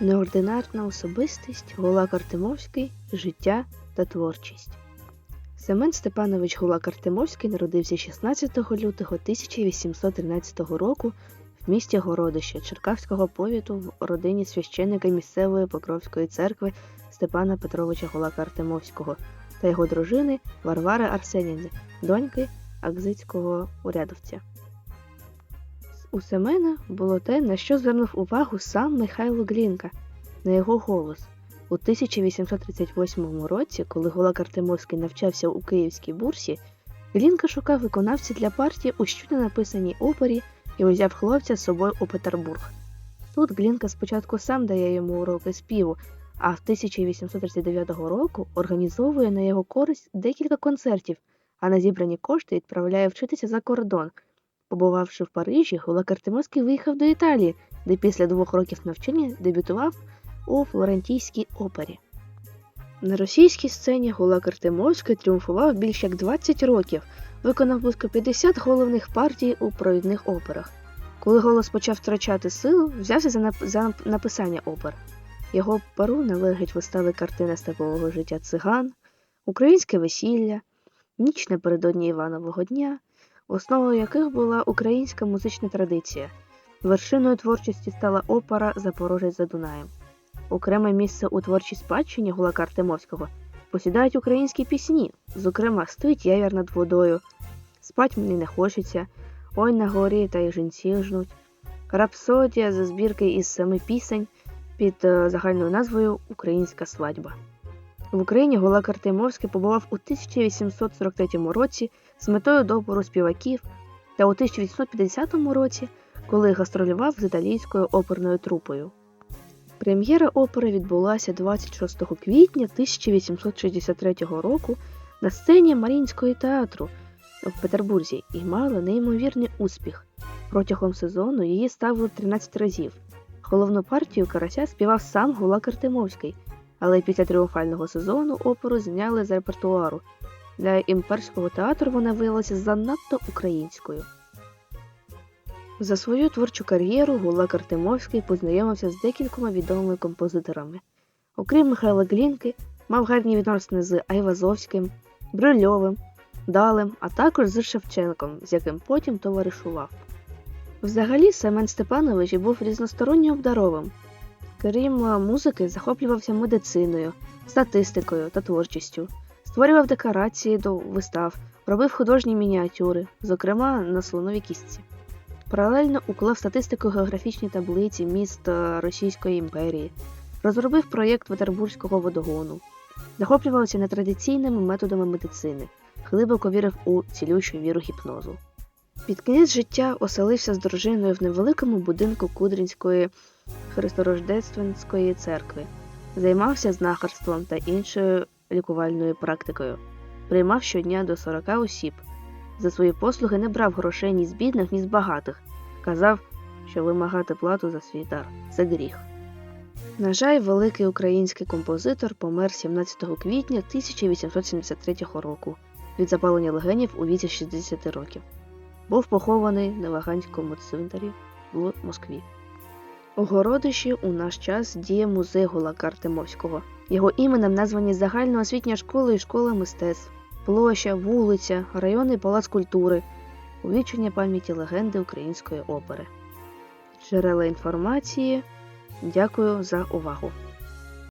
Неординарна особистість Гулак Артемовський, життя та творчість. Семен Степанович Гулак Артемовський народився 16 лютого 1813 року в місті Городище Черкаського повіту в родині священника місцевої Покровської церкви Степана Петровича Гулака Артемовського та його дружини Варвари Арсенівни, доньки Акзицького урядовця. У Семена було те, на що звернув увагу сам Михайло Глінка, на його голос. У 1838 році, коли Гулак Артемовський навчався у Київській бурсі, Глінка шукав виконавця для партії у щойно написаній опері і узяв хлопця з собою у Петербург. Тут Глінка спочатку сам дає йому уроки співу, а в 1839 року організовує на його користь декілька концертів, а на зібрані кошти відправляє вчитися за кордон. Побувавши в Парижі, Гулак Артемовський виїхав до Італії, де після двох років навчання дебютував у Флорентійській опері. На російській сцені Гулак Артемовський тріумфував більш як 20 років, виконав близько 50 головних партій у провідних операх. Коли голос почав втрачати силу, взявся за, нап- за написання опер. Його перу належать вистави картина степового життя циган, Українське весілля, Ніч напередодні Іванового дня, основою яких була українська музична традиція. Вершиною творчості стала опера Запорожець за Дунаєм. Окреме місце у творчій спадщині Гулака Артемовського посідають українські пісні, зокрема Стоїть явір над водою, Спать мені не хочеться, Ой на горі та й жінці жнуть, Рапсодія за збірки із семи пісень під е, загальною назвою Українська свадьба. В Україні Гулак Артемовський побував у 1843 році з метою добору співаків та у 1850 році, коли гастролював з італійською оперною трупою. Прем'єра опери відбулася 26 квітня 1863 року на сцені Маріїнського театру в Петербурзі і мала неймовірний успіх. Протягом сезону її ставили 13 разів. Головну партію карася співав сам Гулак Артемовський, але після тріумфального сезону оперу зняли з репертуару. Для імперського театру вона виявилася занадто українською. За свою творчу кар'єру Гулак Артемовський познайомився з декількома відомими композиторами. Окрім Михайла Глінки, мав гарні відносини з Айвазовським, Брильовим, Далем, а також з Шевченком, з яким потім товаришував. Взагалі, Семен Степанович був різносторонньо обдаровим. Крім е, музики, захоплювався медициною, статистикою та творчістю, створював декорації до вистав, робив художні мініатюри, зокрема на слоновій кістці. Паралельно уклав статистику географічні таблиці міст е, Російської імперії, розробив проєкт Петербурзького водогону, захоплювався нетрадиційними методами медицини, глибоко вірив у цілющу віру гіпнозу. Під кінець життя оселився з дружиною в невеликому будинку Кудринської Христорождественської церкви, займався знахарством та іншою лікувальною практикою, приймав щодня до 40 осіб. За свої послуги не брав грошей ні з бідних, ні з багатих. Казав, що вимагати плату за свій дар це гріх. На жаль, великий український композитор помер 17 квітня 1873 року від запалення легенів у віці 60 років. Був похований на Ваганському цвинтарі в Москві. У Городищі у наш час діє музей Гулака Артемовського. Його іменем названі загальноосвітня школа і школа мистецтв, площа, вулиця, районний палац культури, увічення пам'яті легенди української опери. Джерела інформації. Дякую за увагу.